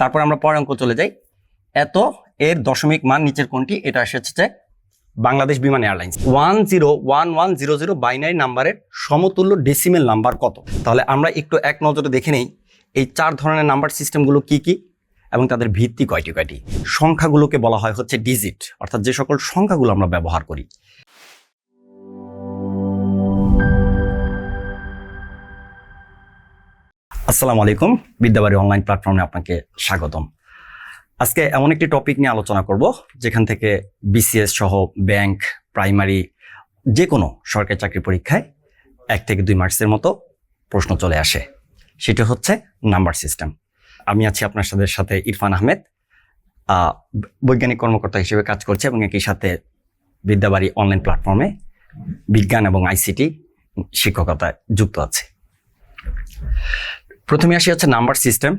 তারপর আমরা পরের অঙ্ক চলে যাই। এত এর দশমিক মান নিচের কোনটি? এটা এসেছে Bangladesh Biman airlines. One zero one one zero zero binary নাম্বারের সমতুল্য ডেসিমেল নাম্বার কত? তাহলে আমরা একটু এক নজরে দেখে নেই, এই চার ধরনের নাম্বার সিস্টেমগুলো কি কি এবং তাদের ভিত্তি কয়টি কয়টি? সংখ্যাগুলোকে বলা হয় হচ্ছে ডিজিট অর্থাৎ যে সকল সংখ্যাগুলো আমরা ব্যবহার করি। আসসালামু আলাইকুম, বিদ্যাবাড়ি অনলাইন প্ল্যাটফর্মে আপনাকে স্বাগতম। আজকে এমন একটি টপিক নিয়ে আলোচনা করব, যেখান থেকে বিসিএস সহ ব্যাংক, প্রাইমারি যে কোনো সরকারি চাকরি পরীক্ষায় এক থেকে দুই মার্কসের মতো প্রশ্ন চলে আসে। সেটা হচ্ছে নাম্বার সিস্টেম। আমি আছি আপনার সাথে সাথে ইরফান আহমেদ বৈজ্ঞানিক কর্মকর্তা হিসেবে কাজ করছে এবং একই সাথে বিদ্যাবাড়ি অনলাইন প্ল্যাটফর্মে বিজ্ঞান এবং আইসিটি শিক্ষকতায় যুক্ত আছে। প্রথমে আসি হচ্ছে নাম্বার সিস্টেম।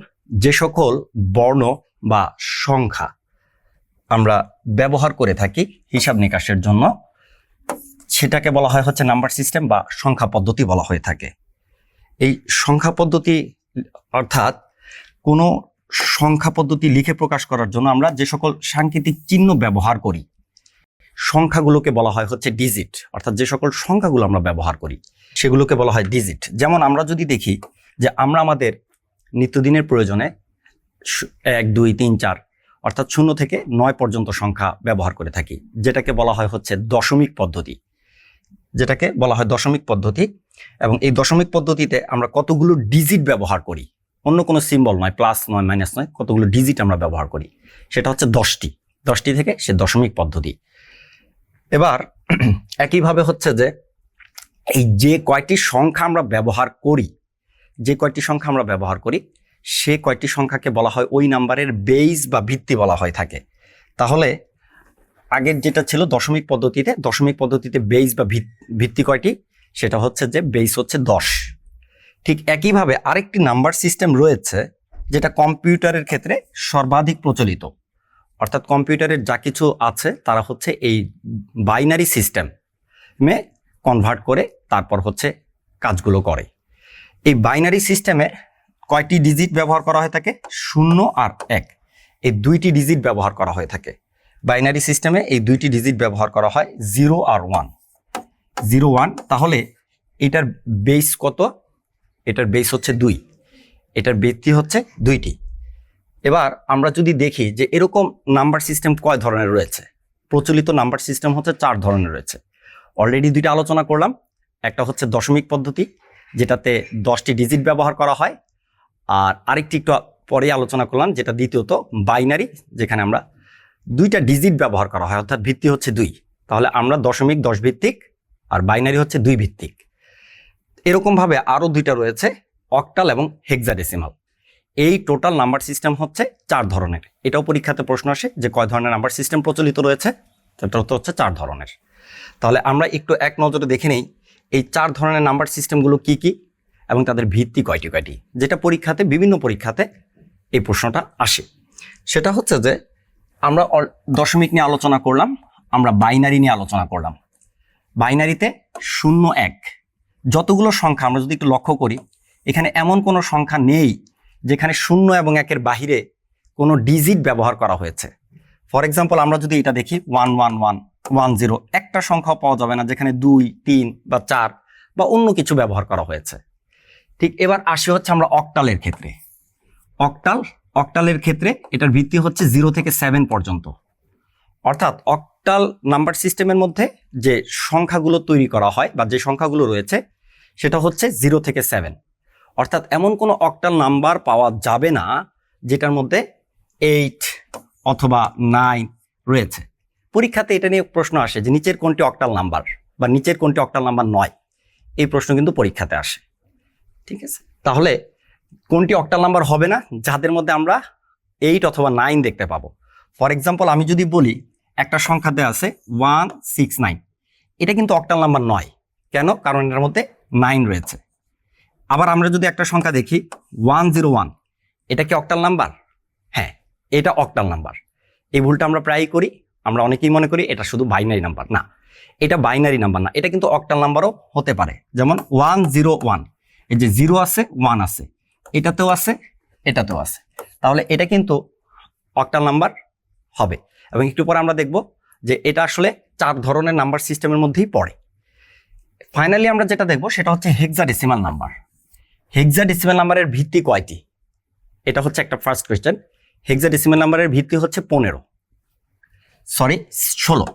যে সকল বর্ণ বা সংখ্যা আমরা ব্যবহার করে থাকি হিসাব নিকাশের জন্য, সেটাকে বলা হয় হচ্ছে নাম্বার সিস্টেম বা সংখ্যা পদ্ধতি বলা হয়ে থাকে। এই সংখ্যা পদ্ধতি, অর্থাৎ কোনো সংখ্যা পদ্ধতি লিখে প্রকাশ করার জন্য আমরা যে সকল সাংকেতিক চিহ্ন ব্যবহার করি, সংখ্যাগুলোকে বলা হয় হচ্ছে ডিজিট অর্থাৎ যে সকল সংখ্যাগুলো আমরা ব্যবহার করি, সেগুলোকে বলা হয় ডিজিট যেমন আমরা যদি দেখি যে আমরা আমাদের নিত্যদিনের প্রয়োজনে এক, দুই, তিন, চার, অর্থাৎ শূন্য থেকে নয় পর্যন্ত সংখ্যা ব্যবহার করে থাকি, যেটাকে বলা হয় হচ্ছে দশমিক পদ্ধতি। যেটাকে বলা হয় দশমিক পদ্ধতি এবং এই দশমিক পদ্ধতিতে আমরা কতগুলো ডিজিট ব্যবহার করি। অন্য কোনো সিম্বল নয় প্লাস নয় মাইনাস নয়, কতগুলো ডিজিট আমরা ব্যবহার করি। সেটা হচ্ছে দশটি। দশটি থেকে সে দশমিক পদ্ধতি। এবার একইভাবে হচ্ছে যে এই যে কয়টি সংখ্যা আমরা ব্যবহার করি যে কয়টি সংখ্যা আমরা ব্যবহার করি, সে কয়টি সংখ্যাকে বলা হয় ওই নাম্বারের বেইস বা ভিত্তি বলা হয়ে থাকে। তাহলে আগের যেটা ছিল দশমিক পদ্ধতিতে দশমিক পদ্ধতিতে বেইস বা ভিত- ভিত্তি কয়টি? সেটা হচ্ছে যে বেইস হচ্ছে দশ। ঠিক একইভাবে আরেকটি নাম্বার সিস্টেম রয়েছে, যেটা কম্পিউটারের ক্ষেত্রে সর্বাধিক প্রচলিত। অর্থাৎ কম্পিউটারের যা কিছু আছে, তারা হচ্ছে এই বাইনারি সিস্টেমে কনভার্ট করে তারপর হচ্ছে কাজগুলো করে। এই বাইনারি সিস্টেমে কয়টি ডিজিট ব্যবহার করা হয়ে থাকে? শূন্য আর এক। এই দুইটি ডিজিট ব্যবহার করা হয়ে থাকে। বাইনারি সিস্টেমে এই দুইটি ডিজিট ব্যবহার করা হয় জিরো আর ওয়ান। জিরো ওয়ান, তাহলে এটার বেস কত? এটার বেস হচ্ছে দুই। এটার ভিত্তি হচ্ছে দুইটি। এবার আমরা যদি দেখি যে এরকম নাম্বার সিস্টেম কয় ধরনের রয়েছে? প্রচলিত নাম্বার সিস্টেম হচ্ছে চার ধরনের রয়েছে। অলরেডি দুইটা আলোচনা করলাম। একটা হচ্ছে দশমিক পদ্ধতি যেটাতে দশটি ডিজিট ব্যবহার করা হয়। আর আরেকটি একটু পরে আলোচনা করলাম, যেটা দ্বিতীয়ত বাইনারি যেখানে আমরা দুইটা ডিজিট ব্যবহার করা হয়, অর্থাৎ ভিত্তি হচ্ছে দুই। তাহলে আমরা দশমিক দশ ভিত্তিক আর বাইনারি হচ্ছে দুই ভিত্তিক এরকমভাবে আরও দুইটা রয়েছে অক্টাল এবং হেক্সাডেসিমাল এই টোটাল নাম্বার সিস্টেম হচ্ছে চার ধরনের। এটাও পরীক্ষাতে প্রশ্ন আসে যে কয় ধরনের নাম্বার সিস্টেম প্রচলিত রয়েছে সেটা হচ্ছে চার ধরনের। তাহলে আমরা একটু এক নজরে দেখে নেই এই চার ধরনের নাম্বার সিস্টেমগুলো কি কি এবং তাদের ভিত্তি কয়টি কয়টি? যেটা পরীক্ষাতে, বিভিন্ন পরীক্ষাতে এই প্রশ্নটা আসে। সেটা হচ্ছে যে, আমরা দশমিক নিয়ে আলোচনা করলাম, আমরা বাইনারি নিয়ে আলোচনা করলাম। বাইনারিতে শূন্য এক। যতগুলো সংখ্যা, আমরা যদি একটু লক্ষ্য করি, এখানে এমন কোনো সংখ্যা নেই যেখানে শূন্য এবং একের বাহিরে কোনো ডিজিট ব্যবহার করা হয়েছে। ফর এক্সাম্পল আমরা যদি এটা দেখি one one one one zero একটা সংখ্যাও পাওয়া যাবে না যেখানে দুই তিন বা চার বা অন্য কিছু ব্যবহার করা হয়েছে ঠিক এবার আসি হচ্ছে আমরা অক্টালের ক্ষেত্রে অক্টাল অক্টালের ক্ষেত্রে এটার ভিত্তি হচ্ছে জিরো থেকে সেভেন পর্যন্ত অর্থাৎ অক্টাল নাম্বার সিস্টেমের মধ্যে যে সংখ্যাগুলো তৈরি করা হয় বা যে সংখ্যাগুলো রয়েছে সেটা হচ্ছে জিরো থেকে সেভেন অর্থাৎ এমন কোনো অক্টাল নাম্বার পাওয়া যাবে না যেটার মধ্যে এইট অথবা নাইন রয়েছে পরীক্ষাতে এটা নিয়ে প্রশ্ন আসে যে নিচের কোনটি অক্টাল নাম্বার বা নিচের কোনটি অক্টাল নাম্বার নয়? এই প্রশ্ন কিন্তু পরীক্ষাতে আসে। ঠিক আছে? তাহলে কোনটি অক্টাল নাম্বার হবে না? যাদের মধ্যে আমরা এইট অথবা নাইন দেখতে পাবো। ফর এক্সাম্পল আমি যদি বলি, একটা সংখ্যাতে আছে ওয়ান সিক্স নাইন এটা কিন্তু অক্টাল নাম্বার নয়। কেন? কারণ এটার মধ্যে নাইন রয়েছে। আবার আমরা যদি একটা সংখ্যা দেখি ওয়ান জিরো ওয়ান এটা কি অক্টাল নাম্বার হ্যাঁ এটা অক্টাল নাম্বার এই ভুলটা আমরা প্রায়ই করি। আমরা অনেকেই মনে করি এটা শুধু বাইনারি নাম্বার না। এটা বাইনারি নাম্বার না। এটা কিন্তু অক্টাল নাম্বারও হতে পারে। যেমন ওয়ান জিরো ওয়ান এই যে জিরো আছে ওয়ান আছে। এটাতেও আছে এটাতেও আছে। তাহলে এটা কিন্তু অক্টাল নাম্বার হবে। এবং একটু পরে আমরা দেখব যে এটা আসলে চার ধরনের নাম্বার সিস্টেমের মধ্যেই পড়ে। ফাইনালি আমরা যেটা দেখব সেটা হচ্ছে হেক্সাডেসিমাল নাম্বার হেক্সাডেসিমাল নাম্বারের ভিত্তি কয়টি? এটা হচ্ছে একটা ফার্স্ট কোয়েশ্চেন হেক্সাডেসিমাল নাম্বারের ভিত্তি হচ্ছে পনেরো। সরি, ষোলো।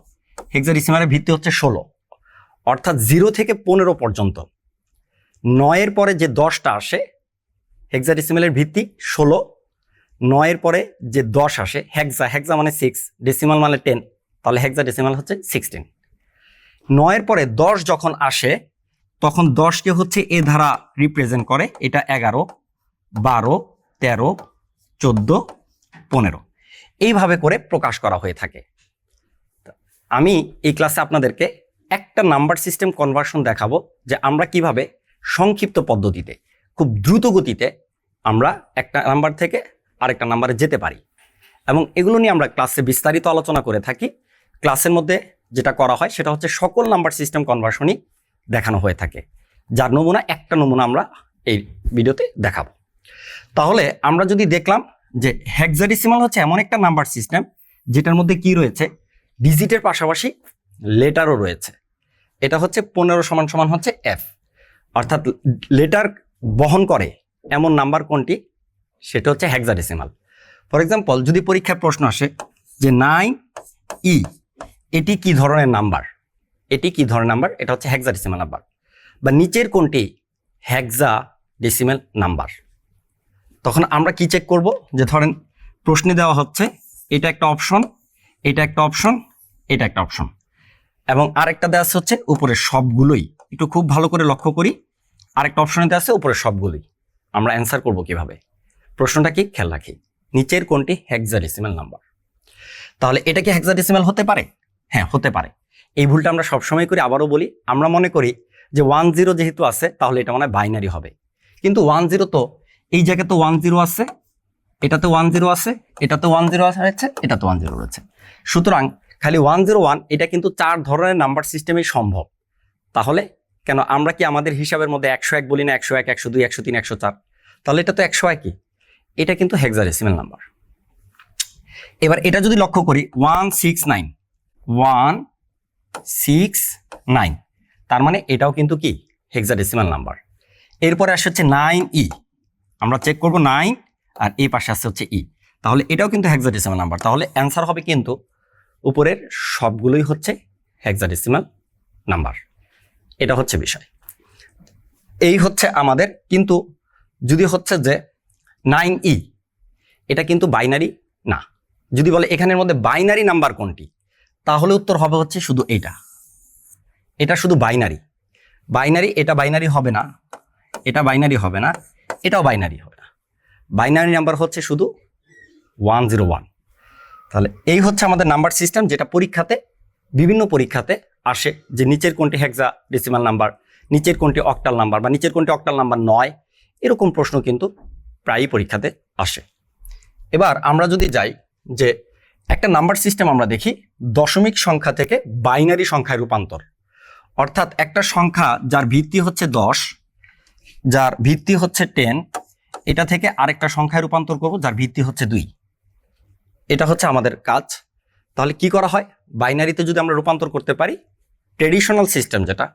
হেক্সাডেসিমালের ভিত্তি হচ্ছে ষোলো। অর্থাৎ জিরো থেকে পনেরো পর্যন্ত। নয়ের পরে যে দশটা আসে হেক্সাডেসিমালের ভিত্তি ষোলো। নয়ের পরে যে দশ আসে হেক্সা হেক্সা মানে সিক্স ডেসিমাল মানে টেন তাহলে হেক্সা ডেসিমাল হচ্ছে সিক্সটিন নয়ের পরে দশ যখন আসে, তখন দশকে হচ্ছে এ ধারা রিপ্রেজেন্ট করে, এটা এগারো, বারো, তেরো, চোদ্দ, পনেরো। এইভাবে করে প্রকাশ করা হয়ে থাকে। আমি এই ক্লাসে আপনাদেরকে একটা নাম্বার সিস্টেম কনভার্সন দেখাবো যে আমরা কীভাবে সংক্ষিপ্ত পদ্ধতিতে, খুব দ্রুত গতিতে আমরা একটা নাম্বার থেকে আরেকটা নাম্বারে যেতে পারি। এবং এগুলো নিয়ে আমরা ক্লাসে বিস্তারিত আলোচনা করে থাকি। ক্লাসের মধ্যে যেটা করা হয় সেটা হচ্ছে সকল নাম্বার সিস্টেম কনভার্সনই দেখানো হয়ে থাকে। যার নমুনা, একটা নমুনা আমরা এই ভিডিওতে দেখাবো। তাহলে আমরা যদি দেখলাম যে হেক্সাডেসিমাল হচ্ছে এমন একটা নাম্বার সিস্টেম যেটার মধ্যে কি রয়েছে? ডিজিটের পাশাপাশি লেটারও রয়েছে। এটা হচ্ছে পনেরো সমান সমান হচ্ছে এফ অর্থাৎ লেটার বহন করে এমন নাম্বার কোনটি? সেটা হচ্ছে হেক্সাডেসিমাল ফর এক্সাম্পল যদি পরীক্ষায় প্রশ্ন আসে যে নাইন ই এটি কি ধরনের নাম্বার? এটি কি ধরনের নাম্বার? এটা হচ্ছে হেক্সাডেসিমাল নাম্বার বা নিচের কোনটি? হেক্সা ডেসিমেল নাম্বার তখন আমরা কি চেক করব? যে ধরেন প্রশ্নে দেওয়া হচ্ছে, এটা একটা অপশন এটা একটা অপশন এটা একটা অপশন এবং আরেকটা দেওয়া আছে হচ্ছে উপরের সবগুলোই। একটু খুব ভালো করে লক্ষ্য করি। আরেকটা অপশনে দেওয়া আছে উপরের সবগুলোই। আমরা অ্যান্সার করব কীভাবে? প্রশ্নটা কি? খেয়াল রাখি। নিচের কোনটি? হেক্সাডেসিমাল নাম্বার তাহলে এটা কি হেক্সাডেসিমাল হতে পারে? হ্যাঁ হতে পারে। এই ভুলটা আমরা সবসময় করি, আবারও বলি, আমরা মনে করি যে ওয়ান জিরো যেহেতু আছে, তাহলে এটা মনে বাইনারি হবে। কিন্তু ওয়ান জিরো তো এই জায়গায় তো ওয়ান জিরো আছে, এটাতে ওয়ান জিরো আছে, এটাতে ওয়ান জিরো আছে, এটাতে ওয়ান জিরো রয়েছে। সুতরাং খালি ওয়ান জিরো ওয়ান এটা কিন্তু চার ধরনের নাম্বার সিস্টেমেই সম্ভব। তাহলে কেন আমরা কি আমাদের হিসাবের মধ্যে একশো এক বলি না একশো এক, একশো দুই, একশো তিন, একশো চার? তাহলে এটা তো একশো একই এটা কিন্তু হেক্সাডেসিমাল নাম্বার এবার এটা যদি লক্ষ্য করি one six nine one six nine তার মানে এটাও কিন্তু কি? হেক্সাডেসিমাল নাম্বার এরপরে আসে হচ্ছে নাইন ই আমরা চেক করব নাইন আর এই পাশে আসছে হচ্ছে ই তাহলে এটাও কিন্তু হেক্সাডেসিমাল নাম্বার তাহলে অ্যান্সার হবে কিন্তু উপরের সবগুলোই হচ্ছে হেক্সাডেসিমাল নাম্বার এটা হচ্ছে বিষয়। এই হচ্ছে আমাদের কিন্তু যদি হচ্ছে যে নাইন ই এটা কিন্তু বাইনারি না। যদি বলে এখানের মধ্যে বাইনারি নাম্বার কোনটি, তাহলে উত্তর হবে হচ্ছে শুধু এইটা এটা শুধু বাইনারি বাইনারি এটা বাইনারি হবে না। এটা বাইনারি হবে না। এটাও বাইনারি হবে না। বাইনারি নাম্বার হচ্ছে শুধু ওয়ান জিরো ওয়ান। তাহলে এই হচ্ছে আমাদের নাম্বার সিস্টেম, যেটা পরীক্ষাতে, বিভিন্ন পরীক্ষাতে আসে যে নিচের কোনটি হেক্সা ডেসিমাল নাম্বার নিচের কোনটি অক্টাল নাম্বার বা নিচের কোনটি অক্টাল নাম্বার নয়, এরকম প্রশ্ন কিন্তু প্রায়ই পরীক্ষাতে আসে। এবার আমরা যদি যাই যে একটা নাম্বার সিস্টেম আমরা দেখি, দশমিক সংখ্যা থেকে বাইনারি সংখ্যায় রূপান্তর। অর্থাৎ একটা সংখ্যা যার ভিত্তি হচ্ছে দশ, যার ভিত্তি হচ্ছে টেন, এটা থেকে আরেকটা সংখ্যায় রূপান্তর করব, যার ভিত্তি হচ্ছে দুই। এটা হচ্ছে আমাদের কাজ। তাহলে কি করা হয়? বাইনারিতে যদি আমরা রূপান্তর করতে পারি ট্রেডিশনাল সিস্টেম যেটা,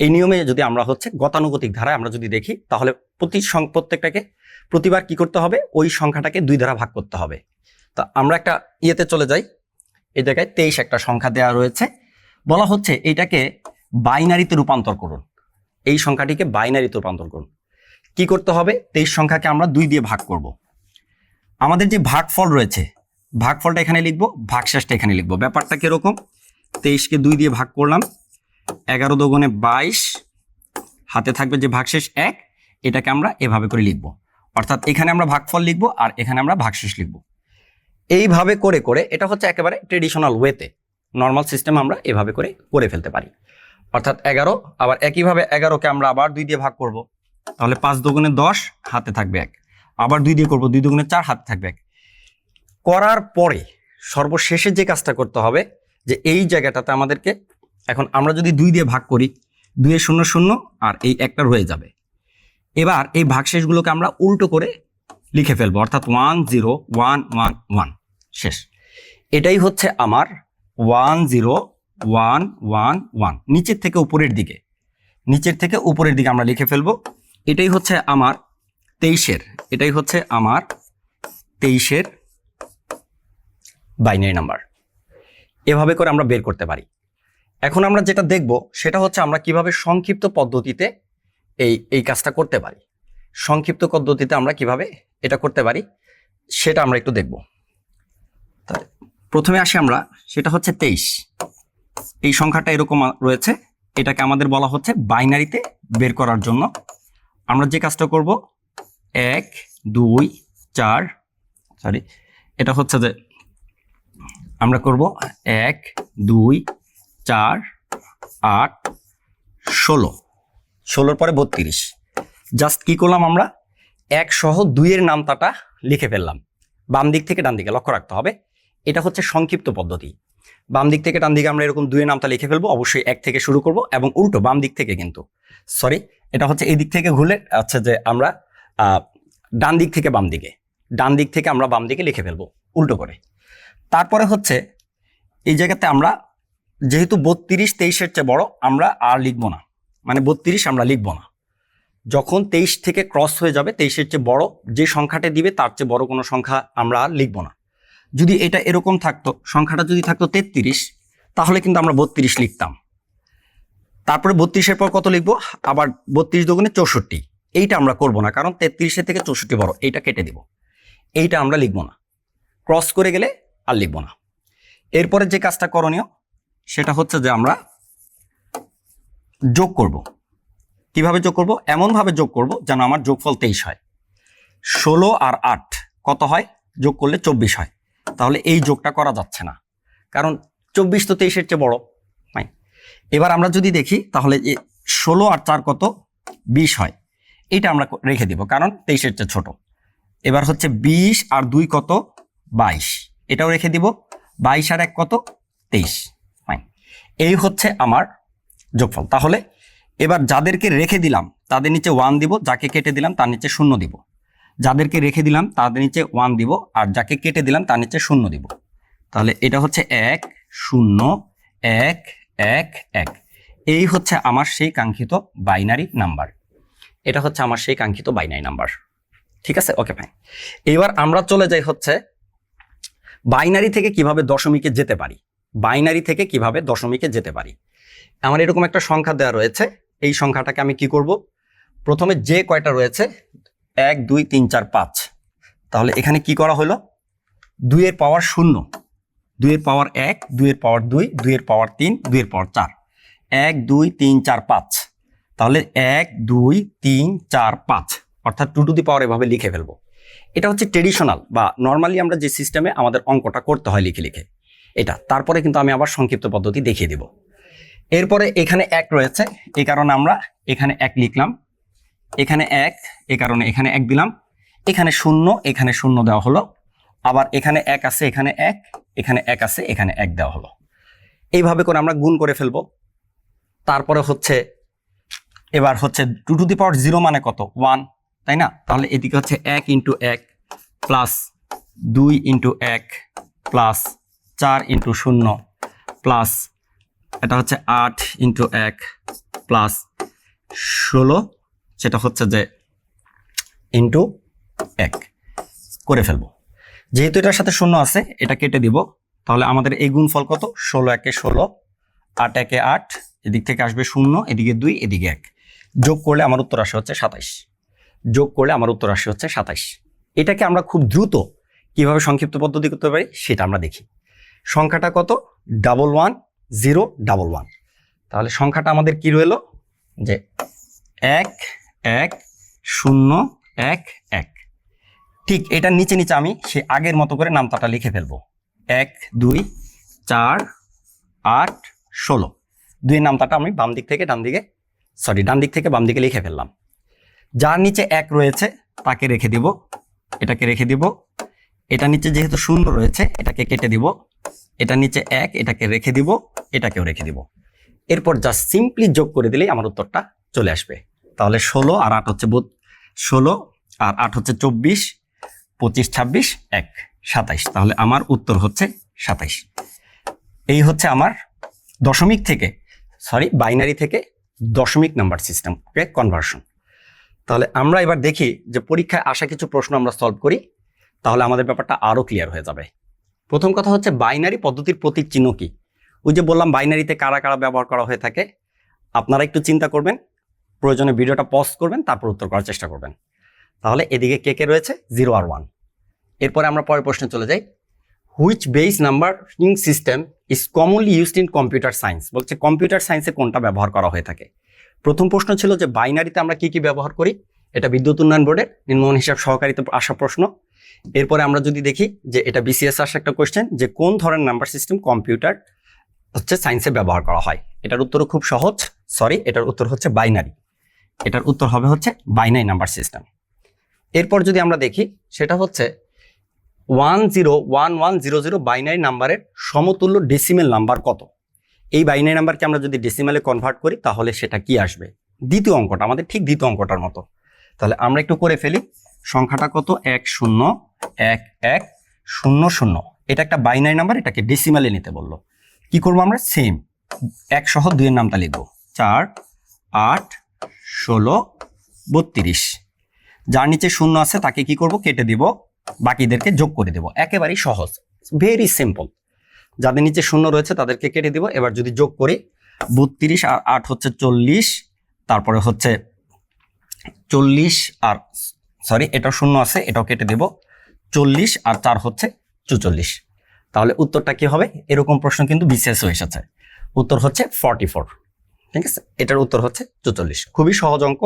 এই নিয়মে যদি আমরা হচ্ছে গতানুগতিক ধারায় আমরা যদি দেখি, তাহলে প্রতি প্রত্যেকটাকে প্রতিবার কি করতে হবে? ওই সংখ্যাটাকে দুই ধারা ভাগ করতে হবে। তা আমরা একটা ইয়েতে চলে যাই। এই জায়গায় তেইশ একটা সংখ্যা দেওয়া রয়েছে। বলা হচ্ছে এইটাকে বাইনারিতে রূপান্তর করুন। এই সংখ্যাটিকে বাইনারিতে রূপান্তর করুন। কি করতে হবে? তেইশ সংখ্যাকে আমরা দুই দিয়ে ভাগ করব। আমাদের যে ভাগফল রয়েছে ভাগফলটা এখানে লিখব, ভাগশেষটা এখানে লিখব। ব্যাপারটা কীরকম? তেইশকে দুই দিয়ে ভাগ করলাম, এগারো দোগুণে বাইশ, হাতে থাকবে যে ভাগশেষ এক, এটাকে আমরা এভাবে করে লিখব। অর্থাৎ এখানে আমরা ভাগফল লিখব আর এখানে আমরা ভাগশেষ লিখব। এইভাবে করে করে, এটা হচ্ছে একেবারে ট্রেডিশনাল ওয়েতে নর্মাল সিস্টেম আমরা এভাবে করে করে ফেলতে পারি। অর্থাৎ এগারো, আবার একইভাবে এগারোকে আমরা আবার দুই দিয়ে ভাগ করব। তাহলে পাঁচ দুগুণে দশ, হাতে থাকবে এক। আবার দুই দিয়ে করব, দুই দুগুণে চার, হাতে থাকবে এক। করার পরে সর্বশেষে যে কাজটা করতে হবে, যে এই জায়গাটাতে আমাদেরকে এখন আমরা যদি দুই দিয়ে ভাগ করি দুয়ে শূন্য শূন্য আর এই একটা রয়ে যাবে। এবার এই ভাগশেষগুলোকে আমরা উল্টো করে লিখে ফেলব, অর্থাৎ one zero one one one. শেষ। এটাই হচ্ছে আমার one zero one one one. নিচের থেকে উপরের দিকে। নিচের থেকে উপরের দিকে আমরা লিখে ফেলব। এটাই হচ্ছে আমার তেইশের। এটাই হচ্ছে আমার তেইশের বাইনারি নাম্বার এভাবে করে আমরা বের করতে পারি। এখন আমরা যেটা দেখব, সেটা হচ্ছে আমরা কীভাবে সংক্ষিপ্ত পদ্ধতিতে এই এই কাজটা করতে পারি। সংক্ষিপ্ত পদ্ধতিতে আমরা কীভাবে এটা করতে পারি, সেটা আমরা একটু দেখব। প্রথমে আসি আমরা, সেটা হচ্ছে তেইশ। এই সংখ্যাটা এরকম রয়েছে। এটাকে আমাদের বলা হচ্ছে বাইনারিতে বের করার জন্য। আমরা যে কাজটা করব, এক, দুই, চার সরি এটা হচ্ছে যে আমরা করব এক, দুই, চার, আট, ষোলো। ষোলোর পরে বত্রিশ। জাস্ট কি করলাম আমরা? এক সহ দুইয়ের নামতাটা লিখে ফেললাম। বাম দিক থেকে ডান দিকে লক্ষ্য রাখতে হবে। এটা হচ্ছে সংক্ষিপ্ত পদ্ধতি। বাম দিক থেকে ডান দিকে আমরা এরকম দুইয়ের নামটা লিখে ফেলব, অবশ্যই এক থেকে শুরু করব এবং উল্টো বাম দিক থেকে কিন্তু। সরি এটা হচ্ছে এই দিক থেকে ঘুরলে আচ্ছা যে আমরা ডান দিক থেকে বাম দিকে। ডান দিক থেকে আমরা বাম দিকে লিখে ফেলব, উল্টো করে। তারপরে হচ্ছে, এই জায়গাতে আমরা যেহেতু বত্রিশ তেইশের চেয়ে বড়, আমরা আর লিখব না। মানে বত্রিশ আমরা লিখব না। যখন তেইশ থেকে ক্রস হয়ে যাবে, তেইশের চেয়ে বড় যে সংখ্যাটা দিবে, তার চেয়ে বড় কোনো সংখ্যা আমরা আর লিখব না। যদি এটা এরকম থাকতো, সংখ্যাটা যদি থাকতো তেত্রিশ, তাহলে কিন্তু আমরা বত্রিশ লিখতাম। তারপরে বত্রিশের পর কত লিখব? আবার বত্রিশ দোকানে চৌষট্টি। এইটা আমরা করব না, কারণ তেত্রিশের থেকে চৌষট্টি বড়, এইটা কেটে দিব। এইটা আমরা লিখব না। ক্রস করে গেলে আর লিখব না। এরপরে যে কাজটা করণীয়, সেটা হচ্ছে যে আমরা যোগ করব। কীভাবে যোগ করব? এমনভাবে যোগ করব যেন আমার যোগফল তেইশ হয়। ষোলো আর আট কত হয়? যোগ করলে চব্বিশ হয়। তাহলে এই যোগটা করা যাচ্ছে না। কারণ চব্বিশ তো তেইশের চেয়ে বড়। নাই এবার আমরা যদি দেখি, তাহলে ষোলো আর চার কত? বিশ হয়। এটা আমরা রেখে দিব, কারণ তেইশের চেয়ে ছোট। এবার হচ্ছে বিশ আর দুই কত? বাইশ। এটাও রেখে দিব। বাইশ আর এক কত? তেইশ। ফাইন এই হচ্ছে আমার যোগফল। তাহলে এবার যাদেরকে রেখে দিলাম, তাদের নিচে ওয়ান দিব, যাকে কেটে দিলাম তার নিচে শূন্য দিব। যাদেরকে রেখে দিলাম, তাদের নিচে ওয়ান দিব, আর যাকে কেটে দিলাম তার নিচে শূন্য দিব। তাহলে এটা হচ্ছে এক, শূন্য, এক এক এক। এই হচ্ছে আমার সেই কাঙ্ক্ষিত বাইনারি নাম্বার এটা হচ্ছে আমার সেই কাঙ্ক্ষিত বাইনারি নাম্বার ঠিক আছে? ওকে ফাইন এবার আমরা চলে যাই হচ্ছে বাইনারি থেকে কীভাবে দশমিকে যেতে পারি? বাইনারি থেকে কীভাবে দশমিকে যেতে পারি? আমার এরকম একটা সংখ্যা দেওয়া রয়েছে। এই সংখ্যাটাকে আমি কি করব? প্রথমে যে কয়টা রয়েছে? এক, দুই, তিন, চার, পাঁচ। তাহলে এখানে কি করা হলো? দুইয়ের পাওয়ার শূন্য। দুইয়ের পাওয়ার এক, দুইয়ের পাওয়ার দুই, দুইয়ের পাওয়ার তিন, দুইয়ের পাওয়ার চার। এক, দুই, তিন, চার, পাঁচ। তাহলে এক, দুই, তিন, চার, পাঁচ। অর্থাৎ টু টু দি পাওয়ার এভাবে লিখে ফেলব। এটা হচ্ছে ট্রেডিশনাল বা নর্মালি আমরা যে সিস্টেমে আমাদের অঙ্কটা করতে হয় লিখে লিখে। এটা, তারপরে কিন্তু আমি আবার সংক্ষিপ্ত পদ্ধতি দেখিয়ে দিব। এরপরে এখানে এক রয়েছে এই কারণে আমরা এখানে এক লিখলাম, এখানে এক এই কারণে এখানে এক দিলাম, এখানে শূন্য এখানে শূন্য দেওয়া হলো, আবার এখানে এক আছে, এখানে এক এখানে এক আছে, এখানে এক দেওয়া হলো। এইভাবে করে আমরা গুণ করে ফেলব। তারপরে হচ্ছে, এবার হচ্ছে two to the power zero মানে কত? ওয়ান তাই না? তাহলে এদিকে হচ্ছে এক ইন্টু এক প্লাস দুই ইন্টু এক প্লাস চার ইন্টু শূন্য প্লাস এটা হচ্ছে আট ইন্টু এক প্লাস ষোলো, সেটা হচ্ছে যে ইন্টু এক। করে ফেলব। যেহেতু এটার সাথে শূন্য আছে, এটা কেটে দিব। তাহলে আমাদের এই গুণফল কত? ষোলো একে ষোলো, আট একে আট, এদিক থেকে আসবে শূন্য, এদিকে দুই, এদিকে এক। যোগ করলে আমার উত্তর আসে হচ্ছে সাতাইশ। যোগ করলে আমার উত্তর আসে হচ্ছে সাতাইশ। এটাকে আমরা খুব দ্রুত কীভাবে সংক্ষিপ্ত পদ্ধতি করতে পারি সেটা আমরা দেখি। সংখ্যাটা কত? Double one, zero, double one. তাহলে সংখ্যাটা আমাদের কি রইল? যে এক এক, শূন্য, এক এক। ঠিক এটার নিচে নিচে আমি সে আগের মতো করে নামতাটা লিখে ফেলব। এক, দুই, চার, আট, ষোলো। দুই নামতাটা আমি বাম দিক থেকে ডান দিকে সরি ডান দিক থেকে বাম দিকে লিখে ফেললাম। যার নিচে এক রয়েছে, তাকে রেখে দিব। এটাকে রেখে দিব। এটা নিচে যেহেতু শূন্য রয়েছে, এটাকে কেটে দিব। এটা নিচে এক, এটাকে রেখে দিব, এটাকেও রেখে দিব। এরপর জাস্ট সিম্পলি যোগ করে দিলেই আমার উত্তরটা চলে আসবে। তাহলে ষোলো আর আট হচ্ছে ষোলো আর আট হচ্ছে চব্বিশ, পঁচিশ, ছাব্বিশ, এক, সাতাইশ। তাহলে আমার উত্তর হচ্ছে সাতাইশ। এই হচ্ছে আমার দশমিক থেকে সরি বাইনারি থেকে দশমিক নাম্বার সিস্টেম ওকে কনভার্সন তাহলে আমরা এবার দেখি যে পরীক্ষায় আসা কিছু প্রশ্ন আমরা সলভ করি, তাহলে আমাদের ব্যাপারটা আরও ক্লিয়ার হয়ে যাবে। প্রথম কথা হচ্ছে বাইনারি পদ্ধতির প্রতীক চিহ্ন কি? ওই যে বললাম বাইনারিতে কারা কারা ব্যবহার করা হয়ে থাকে, আপনারা একটু চিন্তা করবেন, প্রয়োজনে ভিডিওটা পজ করবেন, তারপর উত্তর করার চেষ্টা করবেন। তাহলে এদিকে কে কে রয়েছে? জিরো আর ওয়ান এরপরে আমরা পরের প্রশ্নে চলে যাই। Which base numbering system is commonly used in computer science বলছে কম্পিউটার সায়েন্সে কোনটা ব্যবহার করা হয়ে থাকে? প্রথম প্রশ্ন ছিল যে বাইনারিতে আমরা কি কি ব্যবহার করি? এটা বিদ্যুৎ উন্নয়ন বোর্ডের নিম্নমান হিসাব সহকারীতে আসা প্রশ্ন। এরপরে আমরা যদি দেখি যে এটা বিসিএস আসা একটা কোয়েশ্চেন যে কোন ধরনের নাম্বার সিস্টেম কম্পিউটার হচ্ছে সায়েন্সে ব্যবহার করা হয়? এটার উত্তরও খুব সহজ সরি এটার উত্তর হচ্ছে বাইনারি। এটার উত্তর হবে হচ্ছে বাইনারি নাম্বার সিস্টেম এরপর যদি আমরা দেখি, সেটা হচ্ছে one zero one one zero zero binary নাম্বারের সমতুল্য ডেসিমেল নাম্বার কত? এই বাইনারি নাম্বারকে আমরা যদি ডেসিমেলে কনভার্ট করি, তাহলে সেটা কি আসবে? দ্বিতীয় অঙ্কটা, আমাদের ঠিক দ্বিতীয় অঙ্কটার মতো। তাহলে আমরা একটু করে ফেলি। সংখ্যাটা কত? এক শূন্য, এক এক, শূন্য শূন্য। এটা একটা বাইনারি নাম্বার এটাকে ডেসিমেলে নিতে বলল। কি করব আমরা? সেম এক সহ দুইয়ের নামটা লিখব। চার, আট, ষোলো, বত্রিশ। যার নিচে শূন্য আছে, তাকে কি করব? কেটে দিব। বাকিদেরকে যোগ করে দেব। একেবারেই সহজ। ভেরি সিম্পল যাদের নিচে শূন্য রয়েছে তাদেরকে কেটে দিব। এবার যদি যোগ করি, বত্রিশ আর আট হচ্ছে চল্লিশ, তারপরে হচ্ছে চল্লিশ আর সরি এটা শূন্য আছে, এটাও কেটে দেব। চল্লিশ আর চার হচ্ছে চুচল্লিশ। তাহলে উত্তরটা কি হবে? এরকম প্রশ্ন কিন্তু বিসিএস এসেছে। উত্তর হচ্ছে ফর্টি ফোর ঠিক আছে? এটার উত্তর হচ্ছে চুচল্লিশ। খুবই সহজ অঙ্ক।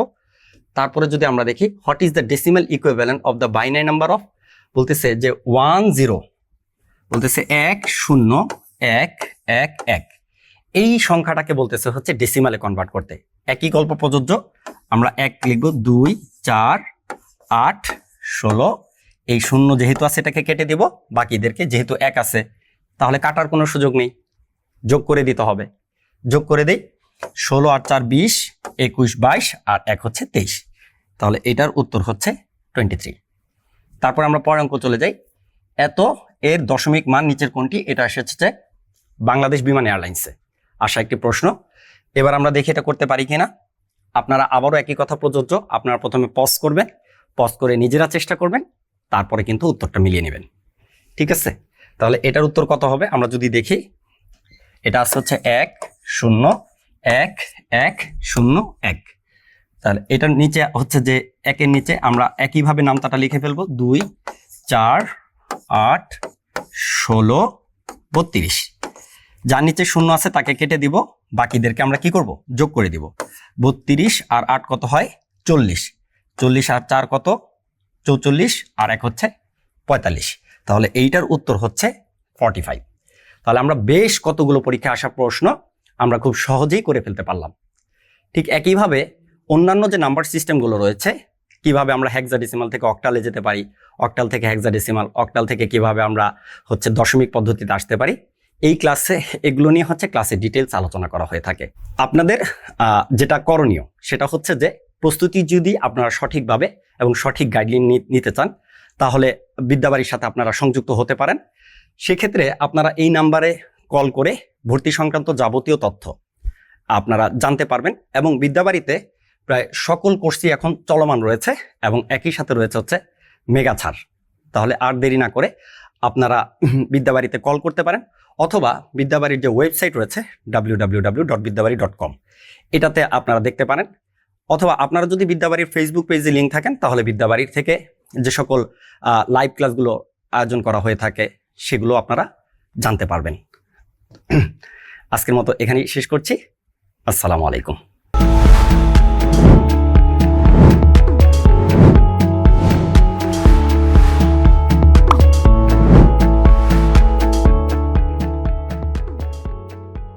তারপরে যদি আমরা দেখি what is the decimal equivalent of the binary number of বলতেছে যে ওয়ান জিরো বলতেছে এক শূন্য এক এক এক। এই সংখ্যাটাকে বলতেছে হচ্ছে ডেসিমালে কনভার্ট করতে। একই গল্প প্রযোজ্য। আমরা এক লিখব দুই, চার, আট, ষোলো। এই শূন্য যেহেতু আছে, এটাকে কেটে দেব। বাকিদেরকে যেহেতু এক আছে, তাহলে কাটার কোনো সুযোগ নেই। যোগ করে দিতে হবে। যোগ করে দেই। ষোলো আর চার বিশ, একুশ বাইশ, আর এক হচ্ছে তেইশ। তাহলে এটার উত্তর হচ্ছে টোয়েন্টি থ্রি তারপর আমরা পরের অঙ্ক চলে যাই। এত এর দশমিক মান নিচের কোনটি? এটা এসেছে বাংলাদেশ বিমান এয়ারলাইন্সে। আসা একটি প্রশ্ন। এবার আমরা দেখি এটা করতে পারি কিনা। আপনারা আবারও একই কথা প্রযোজ্য। আপনারা প্রথমে পজ করবেন। পজ করে নিজেরা চেষ্টা করবেন। তারপরে কিন্তু উত্তরটা মিলিয়ে নেবেন। ঠিক আছে? তাহলে এটার উত্তর কত হবে? আমরা যদি দেখি, এটা আসছে হচ্ছে এক শূন্য এক এক শূন্য এক। তাহলে এটার নিচে হচ্ছে যে একের নিচে আমরা একইভাবে নামতাটা লিখে ফেলব। দুই, চার আট, ষোলো, বত্রিশ। যার নিচে শূন্য আছে তাকে কেটে দিব, বাকিদেরকে আমরা কি করব? যোগ করে দিব। বত্রিশ আর আট কত হয়? চল্লিশ। চল্লিশ আর চার কত? চৌচল্লিশ। আর এক হচ্ছে পঁয়তাল্লিশ। তাহলে এইটার উত্তর হচ্ছে ফর্টি ফাইভ তাহলে আমরা বেশ কতগুলো পরীক্ষা আসা প্রশ্ন আমরা খুব সহজেই করে ফেলতে পারলাম। ঠিক একইভাবে অন্যান্য যে নাম্বার সিস্টেমগুলো রয়েছে, কীভাবে আমরা হেক্সাডেসিমাল থেকে অক্টালে যেতে পারি অক্টাল থেকে হেক্সাডেসিমাল অক্টাল থেকে কীভাবে আমরা হচ্ছে দশমিক পদ্ধতিতে আসতে পারি, এই ক্লাসে এগুলো নিয়ে হচ্ছে ক্লাসে ডিটেলস আলোচনা করা হয়ে থাকে। আপনাদের যেটা করণীয় সেটা হচ্ছে যে প্রস্তুতি যদি আপনারা সঠিকভাবে এবং সঠিক গাইডলাইন নিতে চান, তাহলে বিদ্যাবাড়ির সাথে আপনারা সংযুক্ত হতে পারেন। সেক্ষেত্রে আপনারা এই নাম্বারে কল করে ভর্তি সংক্রান্ত যাবতীয় তথ্য আপনারা জানতে পারবেন এবং বিদ্যাবাড়িতে প্রায় সকল কোর্সই এখন চলমান রয়েছে এবং একই সাথে রয়েছে হচ্ছে মেগা ছাড়। তাহলে আর দেরি না করে আপনারা বিদ্যাবাড়িতে কল করতে পারেন অথবা বিদ্যাবাড়ির যে ওয়েবসাইট রয়েছে W W dot Vidyabari dot com এটাতে আপনারা দেখতে পারেন। অথবা আপনারা যদি বিদ্যাবাড়ির ফেসবুক পেজে লিঙ্ক থাকেন, তাহলে বিদ্যাবাড়ির থেকে যে সকল লাইভ ক্লাসগুলো আয়োজন করা হয়ে থাকে, সেগুলো আপনারা জানতে পারবেন। আজকের মতো এখানেই শেষ করছি। আসসালামু আলাইকুম।